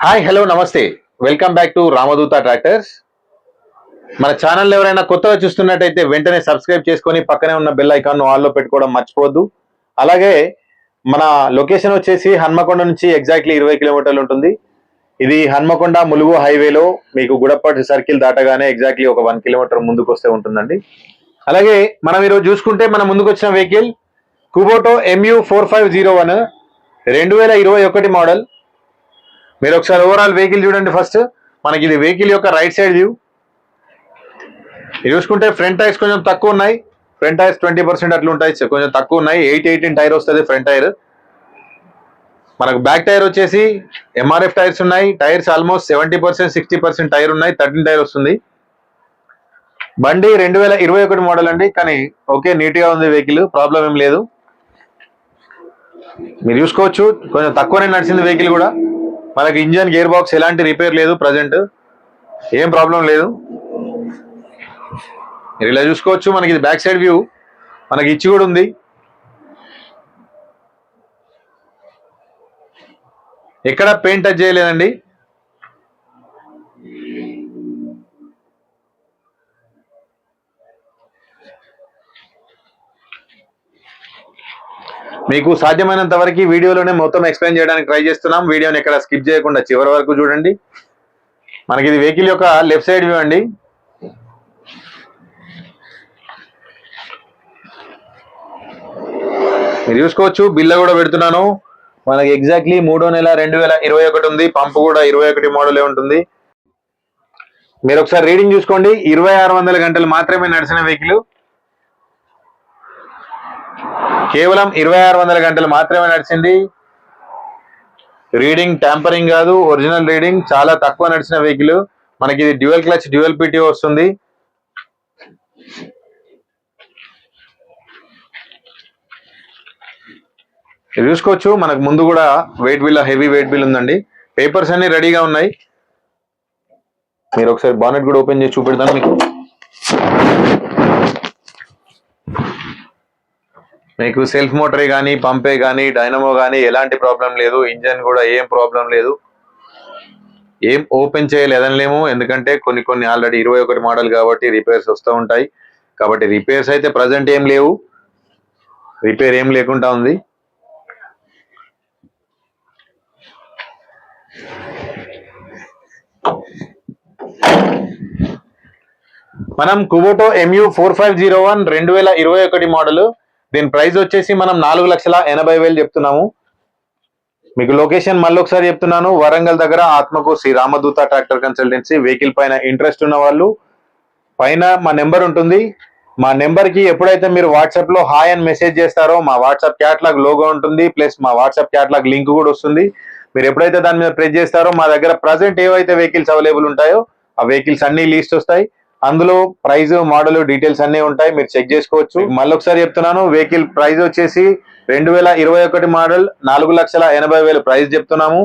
Hi hello నమస్తే. Welcome back to Ramadoota tractors మన channel ఎవరైనా కొత్తగా చూస్తున్నట్టయితే వెంటనే సబ్స్క్రైబ్ చేసుకొని పక్కనే ఉన్న బెల్ ఐకాన్ ఆల్లో పెట్టుకోవడం మర్చిపోవద్దు. అలాగే మన లొకేషన్ వచ్చేసి హన్మకొండ నుంచి ఎగ్జాక్ట్లీ ఇరవై కిలోమీటర్లు ఉంటుంది. ఇది హన్మకొండ ములుగు హైవేలో మీకు గుడప్పటి సర్కిల్ దాటగానే ఎగ్జాక్ట్లీ ఒక వన్ కిలోమీటర్ ముందుకు వస్తే ఉంటుందండి. అలాగే మనం ఈరోజు చూసుకుంటే మన ముందుకు వచ్చిన vehicle Kubota MU four five zero one రెండు వేల ఇరవై ఒకటి మోడల్ మీరు ఒకసారి ఓవరాల్ వెహికల్ చూడండి ఫస్ట్ మనకి ఇది వెహికల్ యొక్క రైట్ సైడ్ వ్యూ ఇది చూసుకుంటే ఫ్రంట్ టైర్స్ కొంచెం తక్కువ ఉన్నాయి. ఫ్రంట్ టైర్స్ ట్వంటీ పర్సెంట్ అట్లా ఉంటాయి. కొంచెం తక్కువ ఉన్నాయి. ఎయిట్ ఎయిటీన్ టైర్ వస్తుంది ఫ్రంట్ టైర్ మనకు బ్యాక్ టైర్ వచ్చేసి ఎంఆర్ఎఫ్ టైర్స్ ఉన్నాయి. Tyres almost seventy percent sixty percent tyre ఉన్నాయి. థర్టీన్ టైర్ వస్తుంది. బండి రెండు వేల ఇరవై ఒకటి మోడల్ అండి. కానీ ఓకే నీట్గా ఉంది వెహికల్ ప్రాబ్లం ఏం లేదు. మీరు చూసుకోవచ్చు. కొంచెం తక్కువనే నడిచింది వెహికల్ కూడా. మనకి ఇంజన్ గేర్ బాక్స్ ఎలాంటి రిపేర్ లేదు ప్రజెంట్ ఏం ప్రాబ్లం లేదు. మీరు ఇలా చూసుకోవచ్చు మనకి ఇది బ్యాక్ సైడ్ వ్యూ మనకి ఇచ్చి కూడా ఉంది. ఎక్కడ పెయింట్ టచ్ చేయలేదండి. మీకు సాధ్యమైనంత వరకు వీడియోలోనే మొత్తం ఎక్స్ప్లెయిన్ చేయడానికి ట్రై చేస్తున్నాం. వీడియోని ఎక్కడ స్కిప్ చేయకుండా చివరి వరకు చూడండి. మనకి ఇది వెహికల్ యొక్క లెఫ్ట్ సైడ్ వ్యూ అండి. మీరు చూసుకోవచ్చు బిల్ల కూడా పెడుతున్నాను. మనకి ఎగ్జాక్ట్లీ మూడో నెల రెండు వేల ఇరవై ఒకటి ఉంది. పంపు కూడా ఇరవై ఒకటి మోడలే ఉంటుంది. మీరు ఒకసారి రీడింగ్ చూసుకోండి. ఇరవై ఆరు వందల గంటలు మాత్రమే నడిచిన వెహికల్ కేవలం ఇరవై ఆరు వందల గంటలు మాత్రమే నడిచింది. రీడింగ్ ట్యాంపరింగ్ కాదు ఒరిజినల్ రీడింగ్ చాలా తక్కువ నడిచిన వెహికల్ మనకి ఇది డ్యూయల్ క్లచ్ డ్యూయల్ పిటి వస్తుంది. చూసుకోవచ్చు మనకు ముందు కూడా weight bill heavy weight bill ఉందండి. పేపర్స్ అన్ని రెడీగా ఉన్నాయి. మీరు ఒకసారి బానెట్ కూడా ఓపెన్ చేసి చూపెడతాను మీకు. మీకు సెల్ఫ్ మోటరే కానీ పంపే కానీ డైనమో కానీ ఎలాంటి ప్రాబ్లం లేదు. ఇంజన్ కూడా ఏం ప్రాబ్లం లేదు. ఏం ఓపెన్ చేయలేదనలేము. ఎందుకంటే కొన్ని కొన్ని ఆల్రెడీ ఇరవై ఒకటి మోడల్ కాబట్టి రిపేర్స్ వస్తూ ఉంటాయి. కాబట్టి రిపేర్స్ అయితే ప్రజెంట్ ఏం లేవు. రిపేర్ ఏం లేకుండా ఉంది. మనం Kubota MU four five zero one రెండు వేల ఇరవై ఒకటి మోడల్ దీని ప్రైస్ వచ్చేసి మనం నాలుగు లక్షల ఎనభై వేలు చెప్తున్నాము. మీకు లొకేషన్ మళ్ళీ ఒకసారి చెప్తున్నాను. వరంగల్ దగ్గర ఆత్మకు Shri Ramadoota tractor consultancy vehicle పైన ఇంట్రెస్ట్ ఉన్న వాళ్ళు పైన మా నెంబర్ ఉంటుంది. మా నెంబర్కి ఎప్పుడైతే మీరు వాట్సాప్లో హాయ్ అని మెసేజ్ చేస్తారో మా వాట్సాప్ క్యాట్లాగ్ లోగో ఉంటుంది. ప్లస్ మా వాట్సాప్ క్యాట్లాగ్ లింక్ కూడా వస్తుంది. మీరు ఎప్పుడైతే దాని మీద ప్రెస్ చేస్తారో మా దగ్గర ప్రజెంట్ ఏవైతే వెహికల్స్ అవైలబుల్ ఉంటాయో ఆ వెహికల్స్ అన్ని లీస్ట్ వస్తాయి. అందులో ప్రైస్ మోడల్ డీటెయిల్స్ అన్ని ఉంటాయి. మీరు చెక్ చేసుకోవచ్చు. మళ్ళీ ఒకసారి చెప్తున్నాను వెహికల్ ప్రైస్ వచ్చేసి రెండు వేల ఇరవై ఒకటి మోడల్ నాలుగు లక్షల ఎనభై వేలు ప్రైస్ చెప్తున్నాము.